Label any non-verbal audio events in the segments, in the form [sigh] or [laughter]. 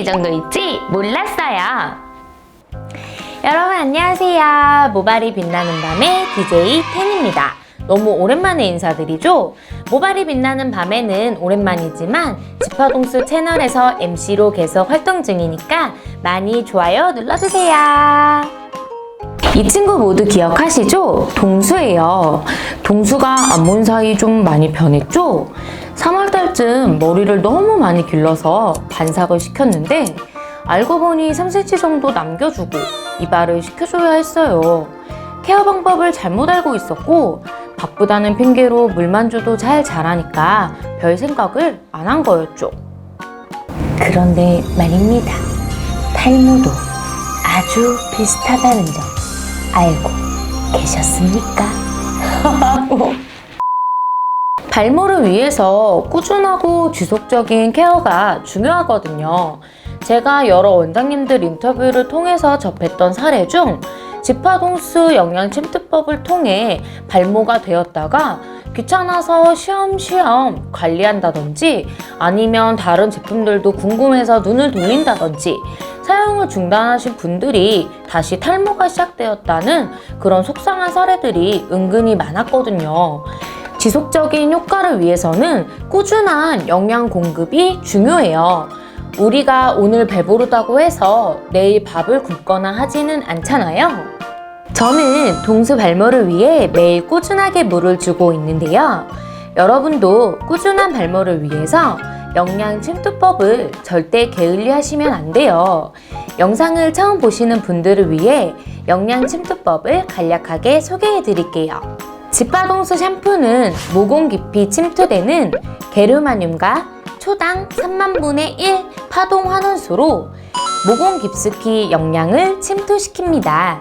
이 정도 있지? 몰랐어요. 여러분 안녕하세요. 모발이 빛나는 밤의 DJ 텐입니다. 너무 오랜만에 인사드리죠? 모발이 빛나는 밤에는 오랜만이지만 지파동수 채널에서 MC로 계속 활동 중이니까 많이 좋아요 눌러주세요. 이 친구 모두 기억하시죠? 동수예요. 동수가 안 본 사이 좀 많이 변했죠? 3월달쯤 머리를 너무 많이 길러서 반삭을 시켰는데 알고 보니 3cm 정도 남겨주고 이발을 시켜줘야 했어요. 케어 방법을 잘못 알고 있었고 바쁘다는 핑계로 물만 줘도 잘 자라니까 별 생각을 안 한 거였죠. 그런데 말입니다. 탈모도 아주 비슷하다는 점 알고 계셨습니까? [laughs] 발모를 위해서 꾸준하고 지속적인 케어가 중요하거든요. 제가 여러 원장님들 인터뷰를 통해서 접했던 사례 중 지파동수 영양 침투법을 통해 발모가 되었다가 귀찮아서 쉬엄쉬엄 관리한다든지 아니면 다른 제품들도 궁금해서 눈을 돌린다든지 사용을 중단하신 분들이 다시 탈모가 시작되었다는 그런 속상한 사례들이 은근히 많았거든요. 지속적인 효과를 위해서는 꾸준한 영양 공급이 중요해요. 우리가 오늘 배부르다고 해서 내일 밥을 굶거나 하지는 않잖아요. 저는 동수 발모를 위해 매일 꾸준하게 물을 주고 있는데요. 여러분도 꾸준한 발모를 위해서 영양 침투법을 절대 게을리 하시면 안 돼요. 영상을 처음 보시는 분들을 위해 영양 침투법을 간략하게 소개해 드릴게요. 지파동수 샴푸는 모공 깊이 침투되는 게르마늄과 초당 3만 분의 1 파동 환원수로 모공 깊숙이 영양을 침투시킵니다.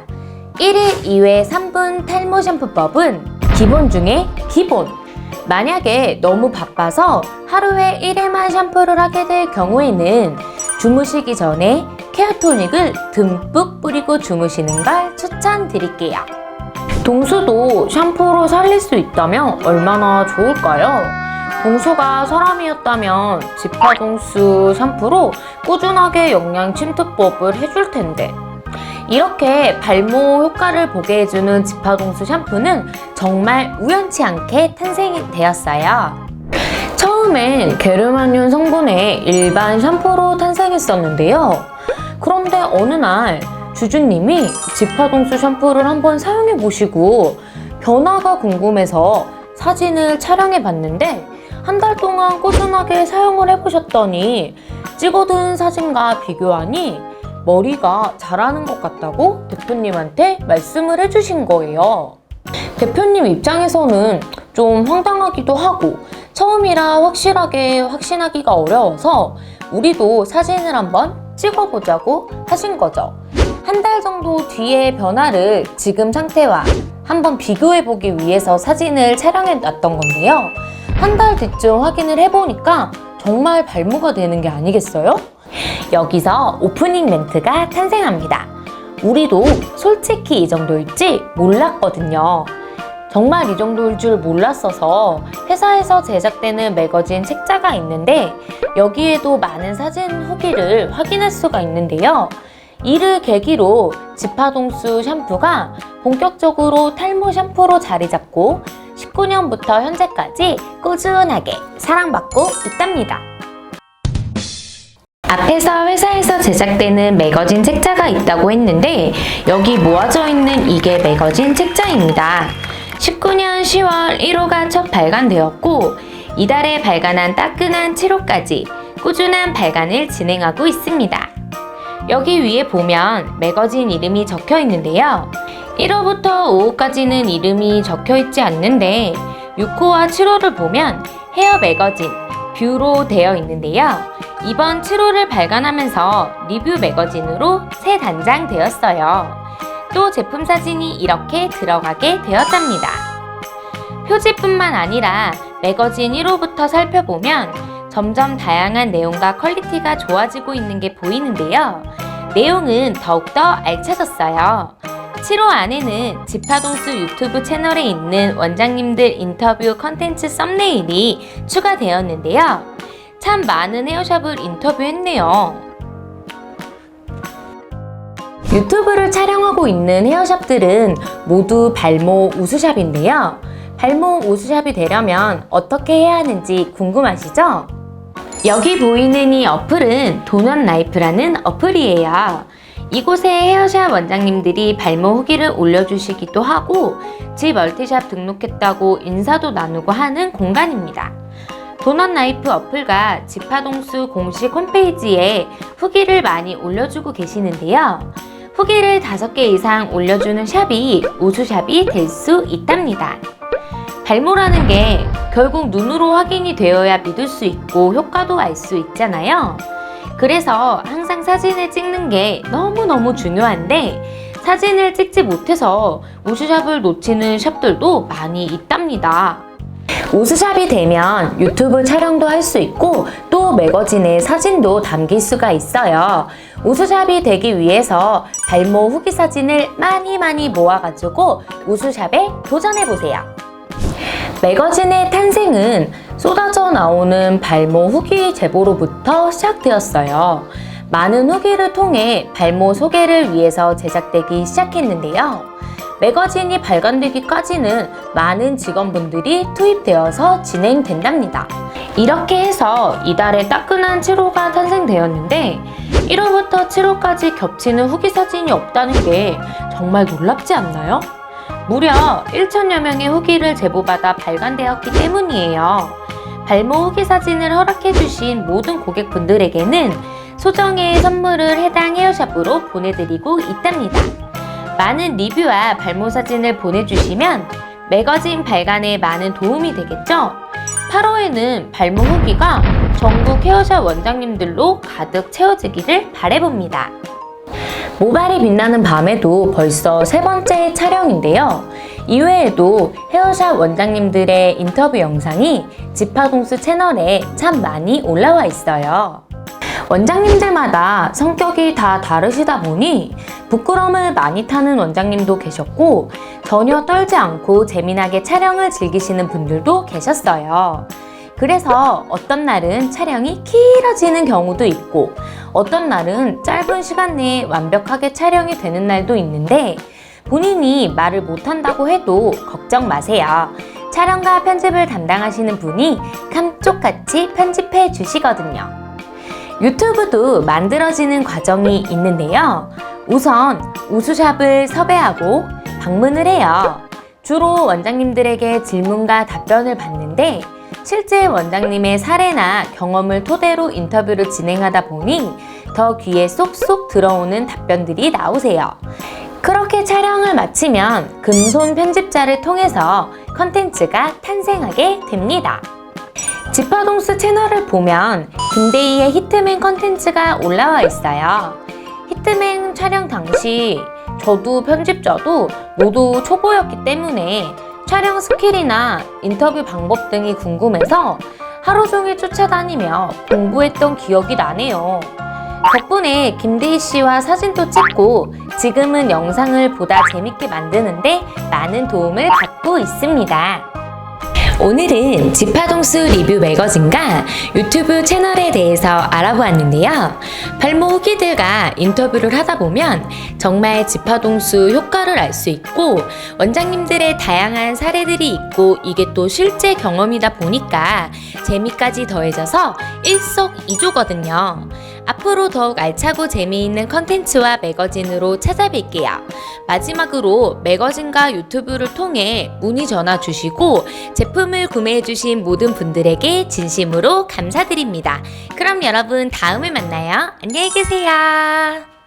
1일 2회 3분 탈모 샴푸법은 기본 중에 기본. 만약에 너무 바빠서 하루에 1회만 샴푸를 하게 될 경우에는 주무시기 전에 케어토닉을 듬뿍 뿌리고 주무시는 걸 추천드릴게요. 동수도 샴푸로 살릴 수 있다면 얼마나 좋을까요? 동수가 사람이었다면 지파동수 샴푸로 꾸준하게 영양 침투법을 해줄 텐데 이렇게 발모 효과를 보게 해주는 지파동수 샴푸는 정말 우연치 않게 탄생이 되었어요. 처음엔 게르마늄 성분의 일반 샴푸로 탄생했었는데요. 그런데 어느 날 주주님이 지파동수 샴푸를 한번 사용해 보시고 변화가 궁금해서 사진을 촬영해 봤는데 한 달 동안 꾸준하게 사용을 해보셨더니 찍어둔 사진과 비교하니 머리가 자라는 것 같다고 대표님한테 말씀을 해주신 거예요. 대표님 입장에서는 좀 황당하기도 하고 처음이라 확실하게 확신하기가 어려워서 우리도 사진을 한번 찍어보자고 하신 거죠. 한 달 정도 뒤의 변화를 지금 상태와 한번 비교해보기 위해서 사진을 촬영해 놨던 건데요. 한 달 뒤쯤 확인을 해보니까 정말 발모가 되는 게 아니겠어요? 여기서 오프닝 멘트가 탄생합니다. 우리도 솔직히 이 정도일지 몰랐거든요. 정말 이 정도일 줄 몰랐어서 회사에서 제작되는 매거진 책자가 있는데 여기에도 많은 사진 후기를 확인할 수가 있는데요. 이를 계기로 지파동수 샴푸가 본격적으로 탈모 샴푸로 자리 잡고 19년부터 현재까지 꾸준하게 사랑받고 있답니다. 앞에서 회사에서 제작되는 매거진 책자가 있다고 했는데 여기 모아져 있는 이게 매거진 책자입니다. 19년 10월 1호가 첫 발간되었고 이달에 발간한 따끈한 7호까지 꾸준한 발간을 진행하고 있습니다. 여기 위에 보면 매거진 이름이 적혀 있는데요. 1호부터 5호까지는 이름이 적혀 있지 않는데 6호와 7호를 보면 헤어 매거진 뷰로 되어 있는데요. 이번 7호를 발간하면서 리뷰 매거진으로 새 단장 되었어요. 또 제품 사진이 이렇게 들어가게 되었답니다. 표지뿐만 아니라 매거진 1호부터 살펴보면 점점 다양한 내용과 퀄리티가 좋아지고 있는 게 보이는데요. 내용은 더욱더 알차졌어요. 7호 안에는 지파동수 유튜브 채널에 있는 원장님들 인터뷰 컨텐츠 썸네일이 추가되었는데요. 참 많은 헤어샵을 인터뷰했네요. 유튜브를 촬영하고 있는 헤어샵들은 모두 발모 우수샵인데요. 발모 우수샵이 되려면 어떻게 해야 하는지 궁금하시죠? 여기 보이는 이 어플은 도넛 라이프라는 어플이에요. 이곳에 헤어샵 원장님들이 발모 후기를 올려주시기도 하고 지 멀티샵 등록했다고 인사도 나누고 하는 공간입니다. 도넛 라이프 어플과 지파동수 공식 홈페이지에 후기를 많이 올려주고 계시는데요. 후기를 5개 이상 올려주는 샵이 우수샵이 될 수 있답니다. 발모라는 게 결국 눈으로 확인이 되어야 믿을 수 있고 효과도 알 수 있잖아요. 그래서 항상 사진을 찍는 게 너무너무 중요한데 사진을 찍지 못해서 우수샵을 놓치는 샵들도 많이 있답니다. 우수샵이 되면 유튜브 촬영도 할 수 있고 또 매거진에 사진도 담길 수가 있어요. 우수샵이 되기 위해서 발모 후기 사진을 많이 많이 모아가지고 우수샵에 도전해보세요. 매거진의 탄생은 쏟아져 나오는 발모 후기 제보로부터 시작되었어요. 많은 후기를 통해 발모 소개를 위해서 제작되기 시작했는데요. 매거진이 발간되기까지는 많은 직원분들이 투입되어서 진행된답니다. 이렇게 해서 이달에 따끈한 7호가 탄생되었는데 1호부터 7호까지 겹치는 후기 사진이 없다는 게 정말 놀랍지 않나요? 무려 1천여 명의 후기를 제보받아 발간되었기 때문이에요. 발모 후기 사진을 허락해주신 모든 고객분들에게는 소정의 선물을 해당 헤어샵으로 보내드리고 있답니다. 많은 리뷰와 발모 사진을 보내주시면 매거진 발간에 많은 도움이 되겠죠? 8호에는 발모 후기가 전국 헤어샵 원장님들로 가득 채워지기를 바래봅니다. 모발이 빛나는 밤에도 벌써 세 번째 촬영인데요. 이외에도 헤어샵 원장님들의 인터뷰 영상이 지파동수 채널에 참 많이 올라와 있어요. 원장님들마다 성격이 다 다르시다 보니 부끄러움을 많이 타는 원장님도 계셨고 전혀 떨지 않고 재미나게 촬영을 즐기시는 분들도 계셨어요. 그래서 어떤 날은 촬영이 길어지는 경우도 있고 어떤 날은 짧은 시간 내에 완벽하게 촬영이 되는 날도 있는데 본인이 말을 못한다고 해도 걱정 마세요. 촬영과 편집을 담당하시는 분이 감쪽같이 편집해 주시거든요. 유튜브도 만들어지는 과정이 있는데요. 우선 우수샵을 섭외하고 방문을 해요. 주로 원장님들에게 질문과 답변을 받는데 실제 원장님의 사례나 경험을 토대로 인터뷰를 진행하다 보니 더 귀에 쏙쏙 들어오는 답변들이 나오세요. 그렇게 촬영을 마치면 금손 편집자를 통해서 컨텐츠가 탄생하게 됩니다. 지파동스 채널을 보면 김대희의 히트맨 컨텐츠가 올라와 있어요. 히트맨 촬영 당시 저도 편집자도 모두 초보였기 때문에 촬영 스킬이나 인터뷰 방법 등이 궁금해서 하루 종일 쫓아다니며 공부했던 기억이 나네요. 덕분에 김대희 씨와 사진도 찍고 지금은 영상을 보다 재밌게 만드는데 많은 도움을 받고 있습니다. 오늘은 지파동수 리뷰 매거진과 유튜브 채널에 대해서 알아보았는데요. 발모 후기들과 인터뷰를 하다 보면 정말 지파동수 효과를 알 수 있고 원장님들의 다양한 사례들이 있고 이게 또 실제 경험이다 보니까 재미까지 더해져서 일석이조거든요. 앞으로 더욱 알차고 재미있는 컨텐츠와 매거진으로 찾아뵐게요. 마지막으로 매거진과 유튜브를 통해 문의 전화 주시고 제품을 구매해주신 모든 분들에게 진심으로 감사드립니다. 그럼 여러분 다음에 만나요. 안녕히 계세요.